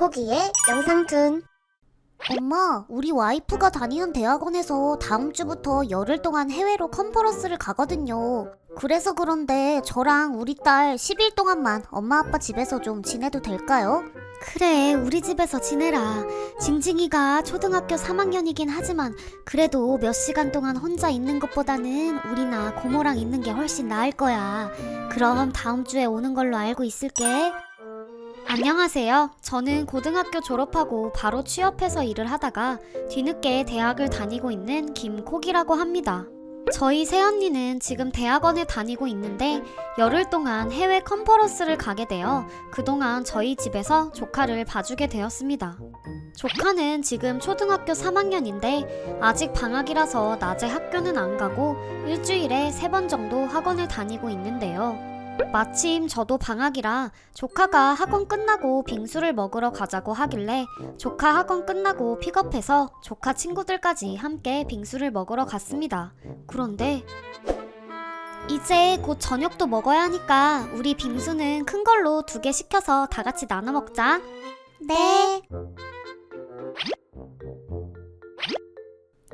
코기의 영상툰 엄마, 우리 와이프가 다니는 대학원에서 다음 주부터 열흘 동안 해외로 컨퍼런스를 가거든요. 그래서 그런데 저랑 우리 딸 10일 동안만 엄마 아빠 집에서 좀 지내도 될까요? 그래, 우리 집에서 지내라. 징징이가 초등학교 3학년이긴 하지만 그래도 몇 시간 동안 혼자 있는 것보다는 우리나 고모랑 있는 게 훨씬 나을 거야. 그럼 다음 주에 오는 걸로 알고 있을게. 안녕하세요. 저는 고등학교 졸업하고 바로 취업해서 일을 하다가 뒤늦게 대학을 다니고 있는 김콕이라고 합니다. 저희 새언니는 지금 대학원에 다니고 있는데 열흘 동안 해외 컨퍼런스를 가게 되어 그동안 저희 집에서 조카를 봐주게 되었습니다. 조카는 지금 초등학교 3학년인데 아직 방학이라서 낮에 학교는 안 가고 일주일에 세번 정도 학원을 다니고 있는데요. 마침 저도 방학이라 조카가 학원 끝나고 빙수를 먹으러 가자고 하길래 조카 학원 끝나고 픽업해서 조카 친구들까지 함께 빙수를 먹으러 갔습니다. 그런데 이제 곧 저녁도 먹어야 하니까 우리 빙수는 큰 걸로 두 개 시켜서 다 같이 나눠 먹자. 네.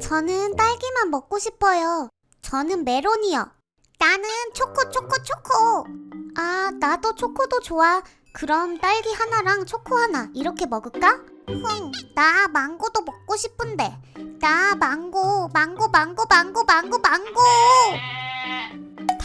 저는 딸기만 먹고 싶어요. 저는 메론이요. 나는 초코 초코 초코. 아, 나도 초코도 좋아. 그럼 딸기 하나랑 초코 하나 이렇게 먹을까? 흥, 나 망고도 먹고 싶은데. 나 망고, 망고, 망고, 망고, 망고, 망고.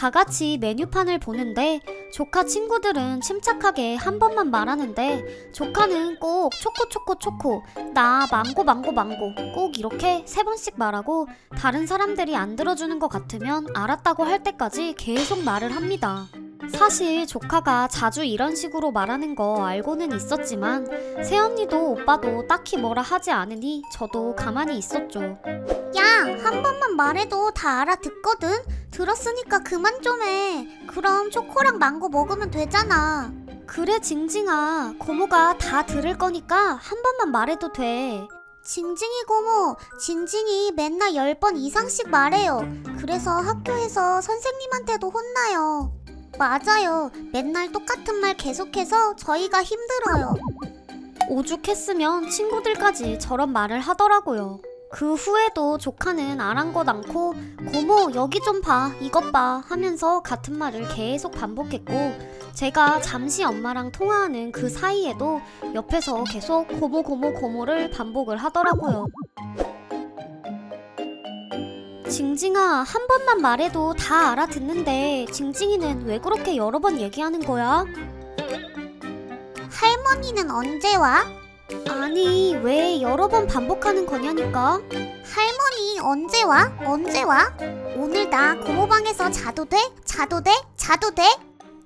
다 같이 메뉴판을 보는데 조카 친구들은 침착하게 한 번만 말하는데 조카는 꼭 초코 초코 초코 나 망고 망고 망고 꼭 이렇게 세 번씩 말하고 다른 사람들이 안 들어주는 것 같으면 알았다고 할 때까지 계속 말을 합니다. 사실 조카가 자주 이런 식으로 말하는 거 알고는 있었지만 새언니도 오빠도 딱히 뭐라 하지 않으니 저도 가만히 있었죠. 야, 한 번만 말해도 다 알아듣거든? 들었으니까 그만 좀 해. 그럼 초코랑 망고 먹으면 되잖아. 그래, 징징아. 고모가 다 들을 거니까 한 번만 말해도 돼. 징징이 고모, 징징이 맨날 10번 이상씩 말해요. 그래서 학교에서 선생님한테도 혼나요. 맞아요. 맨날 똑같은 말 계속해서 저희가 힘들어요. 오죽했으면 친구들까지 저런 말을 하더라고요. 그 후에도 조카는 아랑곳 않고 고모 여기 좀 봐, 이것 봐 하면서 같은 말을 계속 반복했고 제가 잠시 엄마랑 통화하는 그 사이에도 옆에서 계속 고모 고모 고모를 반복을 하더라고요. 징징아, 한 번만 말해도 다 알아듣는데 징징이는 왜 그렇게 여러 번 얘기하는 거야? 할머니는 언제 와? 아니, 왜 여러 번 반복하는 거냐니까? 할머니 언제 와? 언제 와? 오늘 나 고모방에서 자도 돼? 자도 돼? 자도 돼?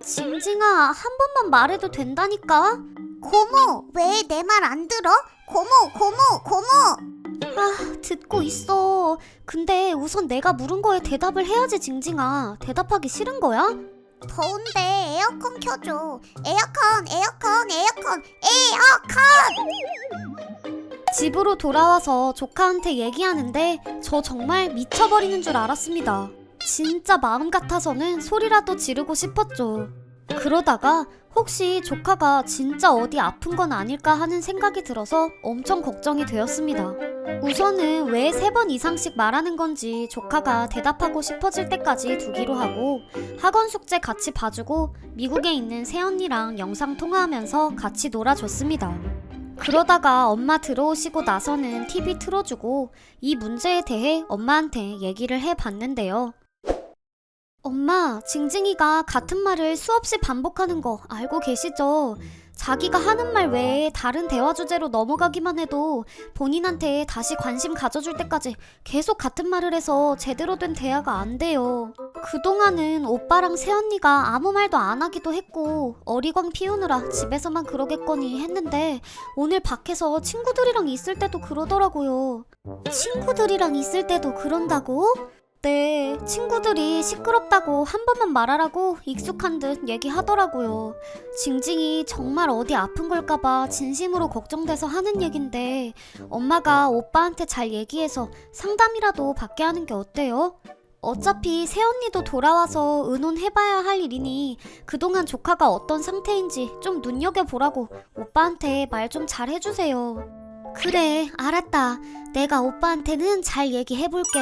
징징아, 한 번만 말해도 된다니까? 고모, 왜 내 말 안 들어? 고모, 고모, 고모! 아, 듣고 있어. 근데 우선 내가 물은 거에 대답을 해야지, 징징아. 대답하기 싫은 거야? 더운데 에어컨 켜줘. 에어컨, 에어컨, 에어컨, 에어컨! 집으로 돌아와서 조카한테 얘기하는데 저 정말 미쳐버리는 줄 알았습니다. 진짜 마음 같아서는 소리라도 지르고 싶었죠. 그러다가 혹시 조카가 진짜 어디 아픈 건 아닐까 하는 생각이 들어서 엄청 걱정이 되었습니다. 우선은 왜 세 번 이상씩 말하는 건지 조카가 대답하고 싶어질 때까지 두기로 하고 학원 숙제 같이 봐주고 미국에 있는 새언니랑 영상 통화하면서 같이 놀아줬습니다. 그러다가 엄마 들어오시고 나서는 TV 틀어주고 이 문제에 대해 엄마한테 얘기를 해봤는데요. 엄마, 징징이가 같은 말을 수없이 반복하는 거 알고 계시죠? 자기가 하는 말 외에 다른 대화 주제로 넘어가기만 해도 본인한테 다시 관심 가져줄 때까지 계속 같은 말을 해서 제대로 된 대화가 안 돼요. 그동안은 오빠랑 새언니가 아무 말도 안 하기도 했고 어리광 피우느라 집에서만 그러겠거니 했는데 오늘 밖에서 친구들이랑 있을 때도 그러더라고요. 친구들이랑 있을 때도 그런다고? 네, 친구들이 시끄럽다고 한 번만 말하라고 익숙한 듯 얘기하더라고요. 징징이 정말 어디 아픈 걸까봐 진심으로 걱정돼서 하는 얘긴데 엄마가 오빠한테 잘 얘기해서 상담이라도 받게 하는 게 어때요? 어차피 새언니도 돌아와서 의논해봐야 할 일이니 그동안 조카가 어떤 상태인지 좀 눈여겨보라고 오빠한테 말 좀 잘 해주세요. 그래, 알았다. 내가 오빠한테는 잘 얘기해볼게.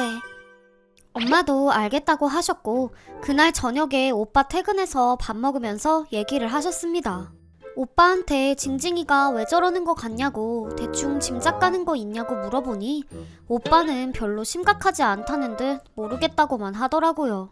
엄마도 알겠다고 하셨고, 그날 저녁에 오빠 퇴근해서 밥 먹으면서 얘기를 하셨습니다. 오빠한테 징징이가 왜 저러는 거 같냐고 대충 짐작 가는 거 있냐고 물어보니 오빠는 별로 심각하지 않다는 듯 모르겠다고만 하더라고요.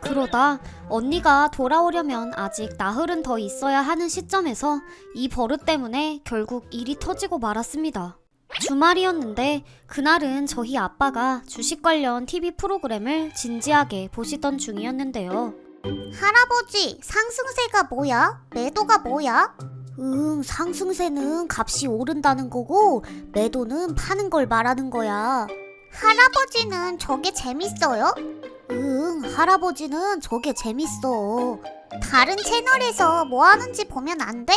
그러다 언니가 돌아오려면 아직 나흘은 더 있어야 하는 시점에서 이 버릇 때문에 결국 일이 터지고 말았습니다. 주말이었는데 그날은 저희 아빠가 주식 관련 TV 프로그램을 진지하게 보시던 중이었는데요. 할아버지, 상승세가 뭐야? 매도가 뭐야? 응, 상승세는 값이 오른다는 거고 매도는 파는 걸 말하는 거야. 할아버지는 저게 재밌어요? 응, 할아버지는 저게 재밌어. 다른 채널에서 뭐 하는지 보면 안 돼?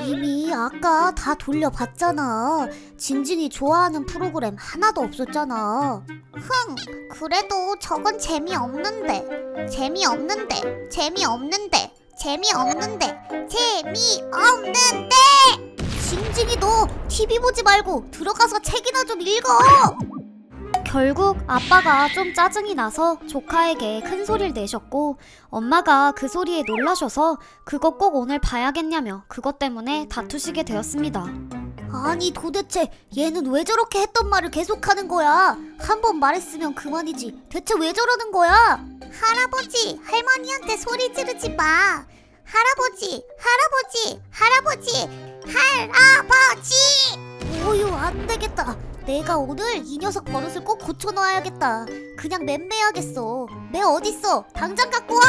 이미 아까 다 돌려봤잖아. 진진이 좋아하는 프로그램 하나도 없었잖아. 흥, 그래도 저건 재미없는데. 재미없는데. 재미없는데. 재미없는데. 재미없는데. 진진이 너 TV 보지 말고 들어가서 책이나 좀 읽어. 결국 아빠가 좀 짜증이 나서 조카에게 큰 소리를 내셨고 엄마가 그 소리에 놀라셔서 그거 꼭 오늘 봐야겠냐며 그것 때문에 다투시게 되었습니다. 아니 도대체 얘는 왜 저렇게 했던 말을 계속하는 거야? 한 번 말했으면 그만이지. 대체 왜 저러는 거야? 할아버지, 할머니한테 소리 지르지 마. 할아버지, 할아버지, 할아버지, 할아버지. 오유 안 되겠다. 내가 오늘 이 녀석 버릇을 꼭 고쳐놔야겠다. 그냥 맴매야겠어. 매 어딨어? 당장 갖고 와.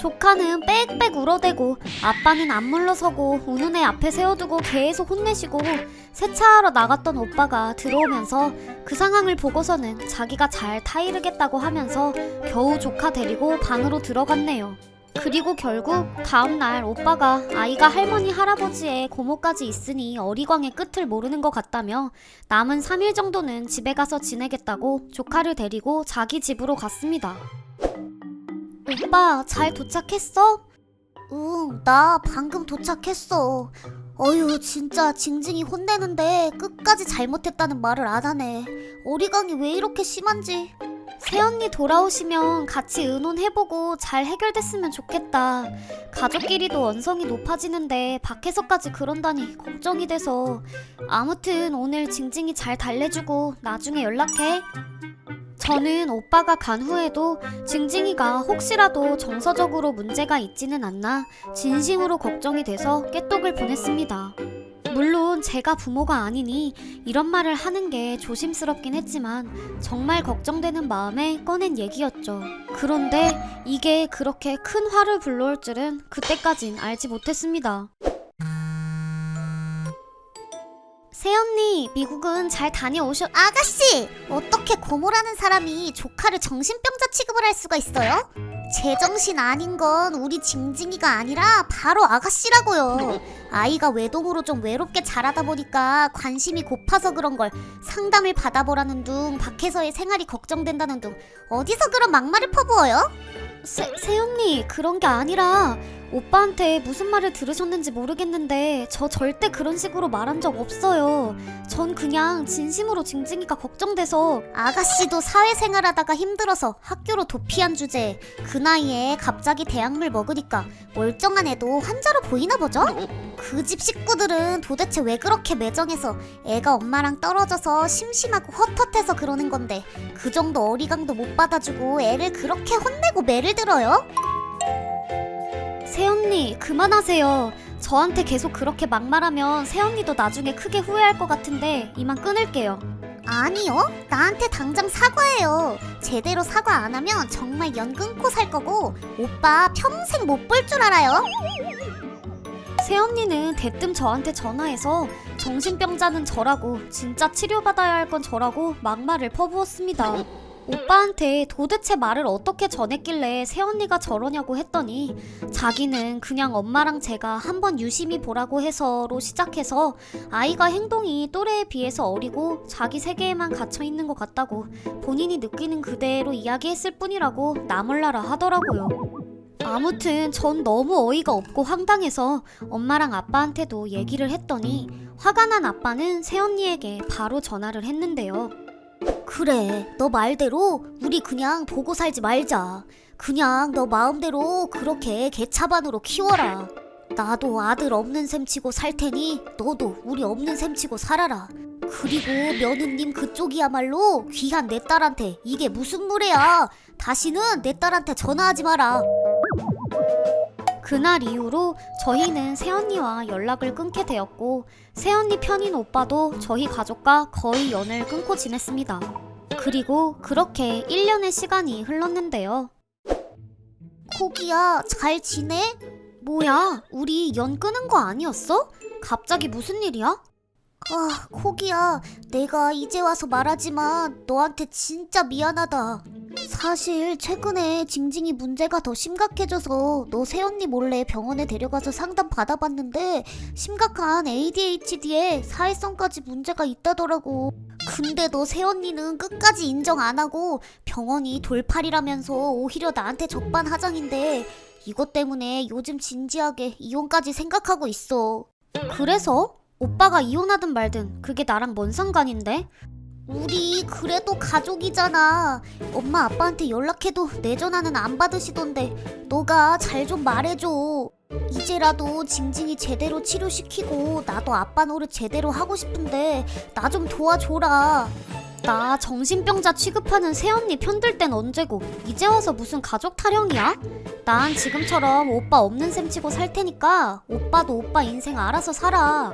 조카는 빽빽 울어대고 아빠는 안 물러서고 우는 애 앞에 세워두고 계속 혼내시고 세차하러 나갔던 오빠가 들어오면서 그 상황을 보고서는 자기가 잘 타이르겠다고 하면서 겨우 조카 데리고 방으로 들어갔네요. 그리고 결국 다음날 오빠가 아이가 할머니 할아버지의 고모까지 있으니 어리광의 끝을 모르는 것 같다며 남은 3일 정도는 집에 가서 지내겠다고 조카를 데리고 자기 집으로 갔습니다. 오빠 잘 도착했어? 응, 나 방금 도착했어. 어휴, 진짜 징징이 혼내는데 끝까지 잘못했다는 말을 안 하네. 어리광이 왜 이렇게 심한지. 새언니 돌아오시면 같이 의논해보고 잘 해결됐으면 좋겠다. 가족끼리도 원성이 높아지는데 밖에서까지 그런다니 걱정이 돼서. 아무튼 오늘 징징이 잘 달래주고 나중에 연락해. 저는 오빠가 간 후에도 징징이가 혹시라도 정서적으로 문제가 있지는 않나 진심으로 걱정이 돼서 깨똑을 보냈습니다. 물론 제가 부모가 아니니 이런 말을 하는 게 조심스럽긴 했지만 정말 걱정되는 마음에 꺼낸 얘기였죠. 그런데 이게 그렇게 큰 화를 불러올 줄은 그때까진 알지 못했습니다. 새언니, 미국은 잘 다녀오셨... 아가씨! 어떻게 고모라는 사람이 조카를 정신병자 취급을 할 수가 있어요? 제정신 아닌 건 우리 징징이가 아니라 바로 아가씨라고요. 아이가 외동으로 좀 외롭게 자라다 보니까 관심이 고파서 그런 걸 상담을 받아보라는 둥 밖에서의 생활이 걱정된다는 둥 어디서 그런 막말을 퍼부어요? 세, 세연니 그런 게 아니라 오빠한테 무슨 말을 들으셨는지 모르겠는데 저 절대 그런 식으로 말한 적 없어요. 전 그냥 진심으로 징징이가 걱정돼서 아가씨도 사회생활하다가 힘들어서 학교로 도피한 주제에 그 나이에 갑자기 대학물 먹으니까 멀쩡한 애도 환자로 보이나 보죠? 그 집 식구들은 도대체 왜 그렇게 매정해서 애가 엄마랑 떨어져서 심심하고 헛헛해서 그러는 건데 그 정도 어리광도 못 받아주고 애를 그렇게 혼내고 매를 들어요? 새언니 그만하세요. 저한테 계속 그렇게 막말하면 새언니도 나중에 크게 후회할 것 같은데 이만 끊을게요. 아니요. 나한테 당장 사과해요. 제대로 사과 안 하면 정말 연 끊고 살 거고 오빠 평생 못 볼 줄 알아요. 새언니는 대뜸 저한테 전화해서 정신병자는 저라고 진짜 치료받아야 할 건 저라고 막말을 퍼부었습니다. 오빠한테 도대체 말을 어떻게 전했길래 새언니가 저러냐고 했더니 자기는 그냥 엄마랑 제가 한번 유심히 보라고 해서로 시작해서 아이가 행동이 또래에 비해서 어리고 자기 세계에만 갇혀 있는 것 같다고 본인이 느끼는 그대로 이야기했을 뿐이라고 나몰라라 하더라고요. 아무튼 전 너무 어이가 없고 황당해서 엄마랑 아빠한테도 얘기를 했더니 화가 난 아빠는 새언니에게 바로 전화를 했는데요. 그래, 너 말대로 우리 그냥 보고 살지 말자. 그냥 너 마음대로 그렇게 개차반으로 키워라. 나도 아들 없는 셈 치고 살 테니 너도 우리 없는 셈 치고 살아라. 그리고 며느님 그쪽이야말로 귀한 내 딸한테 이게 무슨 무례야. 다시는 내 딸한테 전화하지 마라. 그날 이후로 저희는 새언니와 연락을 끊게 되었고 새언니 편인 오빠도 저희 가족과 거의 연을 끊고 지냈습니다. 그리고 그렇게 1년의 시간이 흘렀는데요. 코기야, 잘 지내? 뭐야, 우리 연 끊은 거 아니었어? 갑자기 무슨 일이야? 아, 코기야, 내가 이제 와서 말하지만 너한테 진짜 미안하다. 사실 최근에 징징이 문제가 더 심각해져서 너 새언니 몰래 병원에 데려가서 상담 받아봤는데 심각한 ADHD에 사회성까지 문제가 있다더라고. 근데 너 새언니는 끝까지 인정 안 하고 병원이 돌팔이라면서 오히려 나한테 적반하장인데 이것 때문에 요즘 진지하게 이혼까지 생각하고 있어. 그래서? 오빠가 이혼하든 말든 그게 나랑 뭔 상관인데? 우리 그래도 가족이잖아. 엄마 아빠한테 연락해도 내 전화는 안 받으시던데 너가 잘 좀 말해줘. 이제라도 징징이 제대로 치료시키고 나도 아빠 노릇 제대로 하고 싶은데 나 좀 도와줘라. 나 정신병자 취급하는 새언니 편들 땐 언제고 이제 와서 무슨 가족 타령이야? 난 지금처럼 오빠 없는 셈 치고 살 테니까 오빠도 오빠 인생 알아서 살아.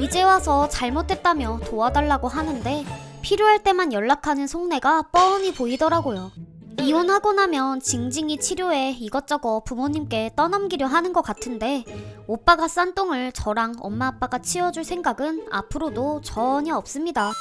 이제 와서 잘못했다며 도와달라고 하는데 필요할 때만 연락하는 속내가 뻔히 보이더라고요. 이혼하고 나면 징징이 치료에 이것저것 부모님께 떠넘기려 하는 것 같은데 오빠가 싼 똥을 저랑 엄마 아빠가 치워줄 생각은 앞으로도 전혀 없습니다.